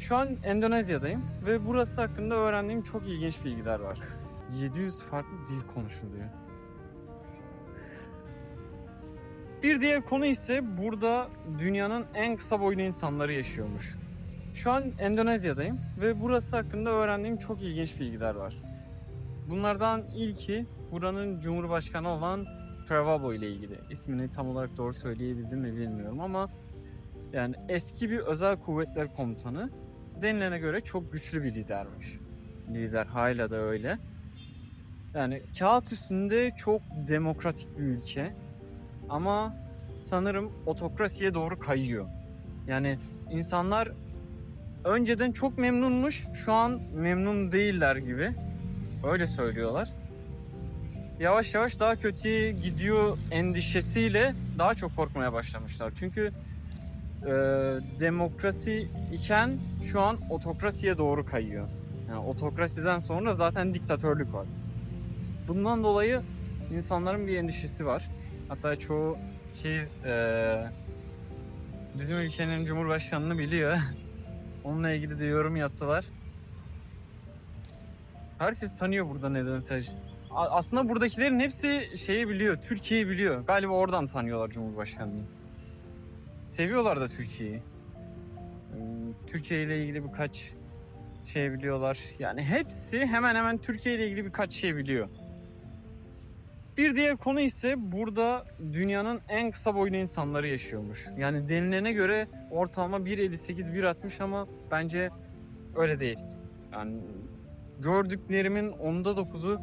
Şu an Endonezya'dayım ve burası hakkında öğrendiğim çok ilginç bilgiler var. 700 farklı dil konuşuluyor. Bir diğer konu ise burada dünyanın en kısa boylu insanları yaşıyormuş. Şu an Endonezya'dayım ve burası hakkında öğrendiğim çok ilginç bilgiler var. Bunlardan ilki buranın cumhurbaşkanı olan Prabowo ile ilgili. İsmini tam olarak doğru söyleyebildim mi bilmiyorum ama yani eski bir özel kuvvetler komutanı denilene göre çok güçlü bir lidermiş. Lider hala da öyle. Yani kağıt üstünde çok demokratik bir ülke ama sanırım otokrasiye doğru kayıyor. Yani insanlar önceden çok memnunmuş, şu an memnun değiller gibi. Öyle söylüyorlar. Yavaş yavaş daha kötüye gidiyor endişesiyle daha çok korkmaya başlamışlar. Çünkü e, demokrasi iken şu an otokrasiye doğru kayıyor. Yani otokrasiden sonra zaten diktatörlük var. Bundan dolayı insanların bir endişesi var. Hatta çoğu şey e, bizim ülkenin cumhurbaşkanını biliyor. Onunla ilgili de yorum yaptılar. Herkes tanıyor burada nedense. Aslında buradakilerin hepsi şeyi biliyor, Türkiye'yi biliyor. Galiba oradan tanıyorlar Cumhurbaşkanı'nı. Seviyorlar da Türkiye'yi. Hmm, Türkiye ile ilgili birkaç şey biliyorlar. Yani hepsi hemen hemen Türkiye ile ilgili birkaç şey biliyor. Bir diğer konu ise burada dünyanın en kısa boylu insanları yaşıyormuş. Yani denilene göre ortalama 1.58 1.60 ama bence öyle değil. Yani gördüklerimin onda dokuzu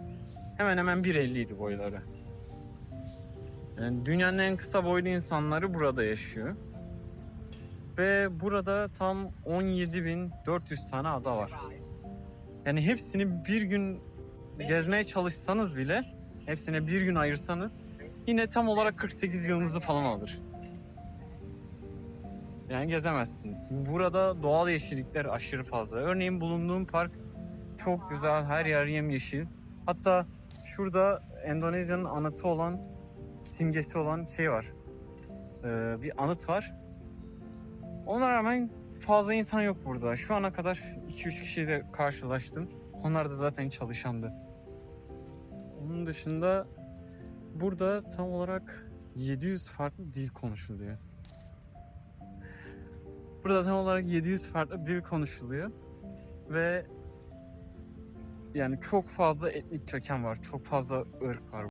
hemen hemen 1.50 idi boyları. Yani dünyanın en kısa boylu insanları burada yaşıyor. Ve burada tam 17.400 tane ada var. Yani hepsini bir gün gezmeye çalışsanız bile hepsine bir gün ayırsanız yine tam olarak 48 yılınızı falan alır. Yani gezemezsiniz. Burada doğal yeşillikler aşırı fazla. Örneğin bulunduğum park çok güzel, her yer yemyeşil. Hatta şurada Endonezya'nın anıtı olan, simgesi olan şey var. Ee, bir anıt var. Ona rağmen fazla insan yok burada. Şu ana kadar 2-3 kişiyle karşılaştım. Onlar da zaten çalışandı. Onun dışında burada tam olarak 700 farklı dil konuşuluyor. Burada tam olarak 700 farklı dil konuşuluyor. Ve yani çok fazla etnik köken var. Çok fazla ırk var.